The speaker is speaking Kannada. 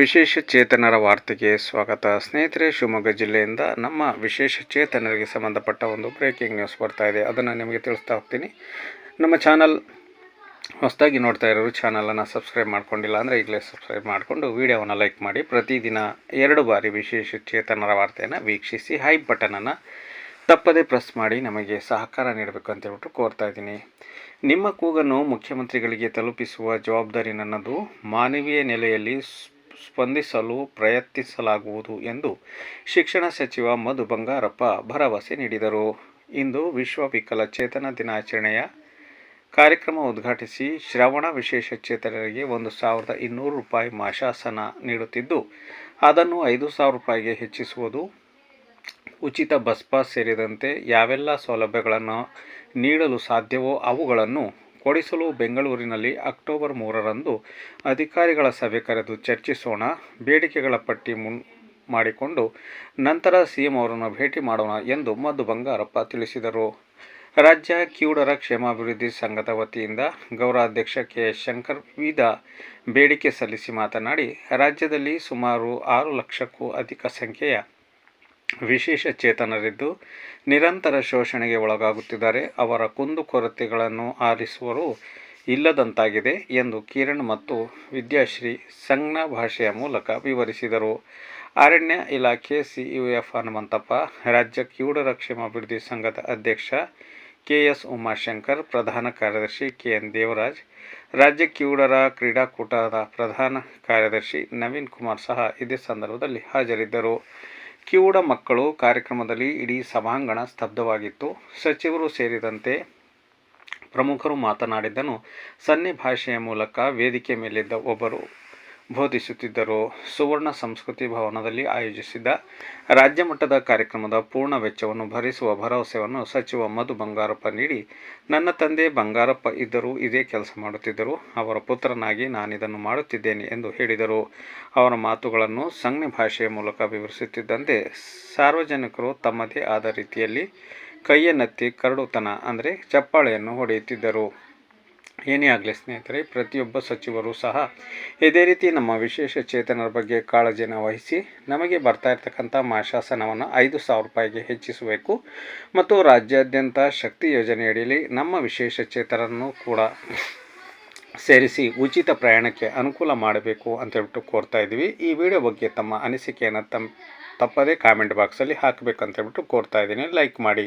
ವಿಶೇಷ ಚೇತನರ ವಾರ್ತೆಗೆ ಸ್ವಾಗತ. ಸ್ನೇಹಿತರೆ, ಶಿವಮೊಗ್ಗ ಜಿಲ್ಲೆಯಿಂದ ನಮ್ಮ ವಿಶೇಷ ಚೇತನರಿಗೆ ಸಂಬಂಧಪಟ್ಟ ಒಂದು ಬ್ರೇಕಿಂಗ್ ನ್ಯೂಸ್ ಬರ್ತಾ ಇದೆ. ಅದನ್ನು ನಿಮಗೆ ತಿಳಿಸ್ತಾ ಹೋಗ್ತೀನಿ. ನಮ್ಮ ಚಾನಲ್ ಹೊಸದಾಗಿ ನೋಡ್ತಾ ಇರೋರು ಚಾನಲನ್ನು ಸಬ್ಸ್ಕ್ರೈಬ್ ಮಾಡ್ಕೊಂಡಿಲ್ಲ ಅಂದರೆ ಈಗಲೇ ಸಬ್ಸ್ಕ್ರೈಬ್ ಮಾಡಿಕೊಂಡು ವೀಡಿಯೋವನ್ನು ಲೈಕ್ ಮಾಡಿ. ಪ್ರತಿದಿನ ಎರಡು ಬಾರಿ ವಿಶೇಷ ಚೇತನರ ವಾರ್ತೆಯನ್ನು ವೀಕ್ಷಿಸಿ ಹೈ ಬಟನನ್ನು ತಪ್ಪದೇ ಪ್ರೆಸ್ ಮಾಡಿ ನಮಗೆ ಸಹಕಾರ ನೀಡಬೇಕು ಅಂತ ಹೇಳ್ಬಿಟ್ಟು ಕೋರ್ತಾ ಇದ್ದೀನಿ. ನಿಮ್ಮ ಕೂಗನ್ನು ಮುಖ್ಯಮಂತ್ರಿಗಳಿಗೆ ತಲುಪಿಸುವ ಜವಾಬ್ದಾರಿ ನನ್ನದು. ಮಾನವೀಯ ನೆಲೆಯಲ್ಲಿ ಸ್ಪಂದಿಸಲು ಪ್ರಯತ್ನಿಸಲಾಗುವುದು ಎಂದು ಶಿಕ್ಷಣ ಸಚಿವ ಮಧು ಬಂಗಾರಪ್ಪ ಭರವಸೆ ನೀಡಿದರು. ಇಂದು ವಿಶ್ವ ವಿಕಲಚೇತನ ದಿನಾಚರಣೆಯ ಕಾರ್ಯಕ್ರಮ ಉದ್ಘಾಟಿಸಿ ಶ್ರವಣ ವಿಶೇಷ ಚೇತನರಿಗೆ ಒಂದು ಸಾವಿರದ ಇನ್ನೂರು ರೂಪಾಯಿ ಮಾಶಾಸನ ನೀಡುತ್ತಿದ್ದು, ಅದನ್ನು ಐದು ಸಾವಿರ ರೂಪಾಯಿಗೆ ಹೆಚ್ಚಿಸುವುದು ಉಚಿತ ಬಸ್ ಪಾಸ್ ಸೇರಿದಂತೆ ಯಾವೆಲ್ಲ ಸೌಲಭ್ಯಗಳನ್ನು ನೀಡಲು ಸಾಧ್ಯವೋ ಅವುಗಳನ್ನು ಕೊಡಿಸಲು ಬೆಂಗಳೂರಿನಲ್ಲಿ ಅಕ್ಟೋಬರ್ ಮೂರರಂದು ಅಧಿಕಾರಿಗಳ ಸಭೆ ಕರೆದು ಚರ್ಚಿಸೋಣ. ಬೇಡಿಕೆಗಳ ಪಟ್ಟಿ ಮುನ್, ಮಾಡಿಕೊಂಡು ನಂತರ ಸಿಎಂ ಅವರನ್ನು ಭೇಟಿ ಮಾಡೋಣ ಎಂದು ಮಧು ಬಂಗಾರಪ್ಪ ತಿಳಿಸಿದರು. ರಾಜ್ಯ ಕಿವುಡರ ಕ್ಷೇಮಾಭಿವೃದ್ಧಿ ಸಂಘದ ವತಿಯಿಂದ ಗೌರವಾಧ್ಯಕ್ಷ ಕೆ. ಶಂಕರ್ ವಿವಿಧ ಬೇಡಿಕೆ ಸಲ್ಲಿಸಿ ಮಾತನಾಡಿ, ರಾಜ್ಯದಲ್ಲಿ ಸುಮಾರು ಆರು ಲಕ್ಷಕ್ಕೂ ಅಧಿಕ ಸಂಖ್ಯೆಯ ವಿಶೇಷ ಚೇತನರಿದ್ದು ನಿರಂತರ ಶೋಷಣೆಗೆ ಒಳಗಾಗುತ್ತಿದ್ದಾರೆ. ಅವರ ಕುಂದುಕೊರತೆಗಳನ್ನು ಆಲಿಸುವರು ಇಲ್ಲದಂತಾಗಿದೆ ಎಂದು ಕಿರಣ್ ಮತ್ತು ವಿದ್ಯಾಶ್ರೀ ಸಂಜ್ಞ ಭಾಷೆಯ ಮೂಲಕ ವಿವರಿಸಿದರು. ಅರಣ್ಯ ಇಲಾಖೆ ಸಿಇಎಫ್ ಹನುಮಂತಪ್ಪ, ರಾಜ್ಯ ಕಿವುಡರ ಕ್ಷೇಮಾಭಿವೃದ್ಧಿ ಸಂಘದ ಅಧ್ಯಕ್ಷ ಕೆ ಎಸ್ ಉಮಾಶಂಕರ್, ಪ್ರಧಾನ ಕಾರ್ಯದರ್ಶಿ ಕೆ ಎನ್ ದೇವರಾಜ್, ರಾಜ್ಯ ಕಿವುಡರ ಕ್ರೀಡಾಕೂಟದ ಪ್ರಧಾನ ಕಾರ್ಯದರ್ಶಿ ನವೀನ್ ಕುಮಾರ್ ಸಹ ಇದೇ ಸಂದರ್ಭದಲ್ಲಿ ಹಾಜರಿದ್ದರು. ಕಿವುಡ ಮಕ್ಕಳು ಕಾರ್ಯಕ್ರಮದಲ್ಲಿ ಇಡೀ ಸಭಾಂಗಣ ಸ್ತಬ್ಧವಾಗಿತ್ತು. ಸಚಿವರು ಸೇರಿದಂತೆ ಪ್ರಮುಖರು ಮಾತನಾಡಿದ್ದನ್ನು ಸನ್ನೆ ಭಾಷೆಯ ಮೂಲಕ ವೇದಿಕೆ ಮೇಲಿದ್ದ ಒಬ್ಬರು ಬೋಧಿಸುತ್ತಿದ್ದರು ಸುವರ್ಣ ಸಂಸ್ಕೃತಿ ಭವನದಲ್ಲಿ ಆಯೋಜಿಸಿದ್ದ ರಾಜ್ಯ ಮಟ್ಟದ ಕಾರ್ಯಕ್ರಮದ ಪೂರ್ಣ ವೆಚ್ಚವನ್ನು ಭರಿಸುವ ಭರವಸೆಯನ್ನು ಸಚಿವ ಮಧು ಬಂಗಾರಪ್ಪ ನೀಡಿ, ನನ್ನ ತಂದೆ ಬಂಗಾರಪ್ಪ ಇದ್ದರೂ ಇದೇ ಕೆಲಸ ಮಾಡುತ್ತಿದ್ದರು, ಅವರ ಪುತ್ರನಾಗಿ ನಾನಿದನ್ನು ಮಾಡುತ್ತಿದ್ದೇನೆ ಎಂದು ಹೇಳಿದರು. ಅವರ ಮಾತುಗಳನ್ನು ಸಂಜ್ಞೆ ಭಾಷೆಯ ಮೂಲಕ ವಿವರಿಸುತ್ತಿದ್ದಂತೆ ಸಾರ್ವಜನಿಕರು ತಮ್ಮದೇ ಆದ ರೀತಿಯಲ್ಲಿ ಕೈಯನ್ನೆತ್ತಿ ಕರಡುತನ, ಅಂದರೆ ಚಪ್ಪಾಳೆಯನ್ನು ಹೊಡೆಯುತ್ತಿದ್ದರು. ಏನೇ ಆಗಲಿ ಸ್ನೇಹಿತರೆ, ಪ್ರತಿಯೊಬ್ಬ ಸಚಿವರು ಸಹ ಇದೇ ರೀತಿ ನಮ್ಮ ವಿಶೇಷ ಚೇತನರ ಬಗ್ಗೆ ಕಾಳಜಿಯನ್ನು ವಹಿಸಿ ನಮಗೆ ಬರ್ತಾ ಇರ್ತಕ್ಕಂಥ ಮಾಶಾಸನವನ್ನು ಐದು ಸಾವಿರ ರೂಪಾಯಿಗೆ ಹೆಚ್ಚಿಸಬೇಕು ಮತ್ತು ರಾಜ್ಯಾದ್ಯಂತ ಶಕ್ತಿ ಯೋಜನೆಯಡಿಯಲ್ಲಿ ನಮ್ಮ ವಿಶೇಷ ಚೇತನರನ್ನು ಕೂಡ ಸೇರಿಸಿ ಉಚಿತ ಪ್ರಯಾಣಕ್ಕೆ ಅನುಕೂಲ ಮಾಡಬೇಕು ಅಂತ ಹೇಳ್ಬಿಟ್ಟು ಕೋರ್ತಾ ಇದ್ದೀವಿ. ಈ ವಿಡಿಯೋ ಬಗ್ಗೆ ತಮ್ಮ ಅನಿಸಿಕೆಯನ್ನು ತಮ್ಮ ತಪ್ಪದೇ ಕಾಮೆಂಟ್ ಬಾಕ್ಸಲ್ಲಿ ಹಾಕಬೇಕಂತ ಹೇಳ್ಬಿಟ್ಟು ಕೋರ್ತಾ ಇದ್ದೀನಿ. ಲೈಕ್ ಮಾಡಿ.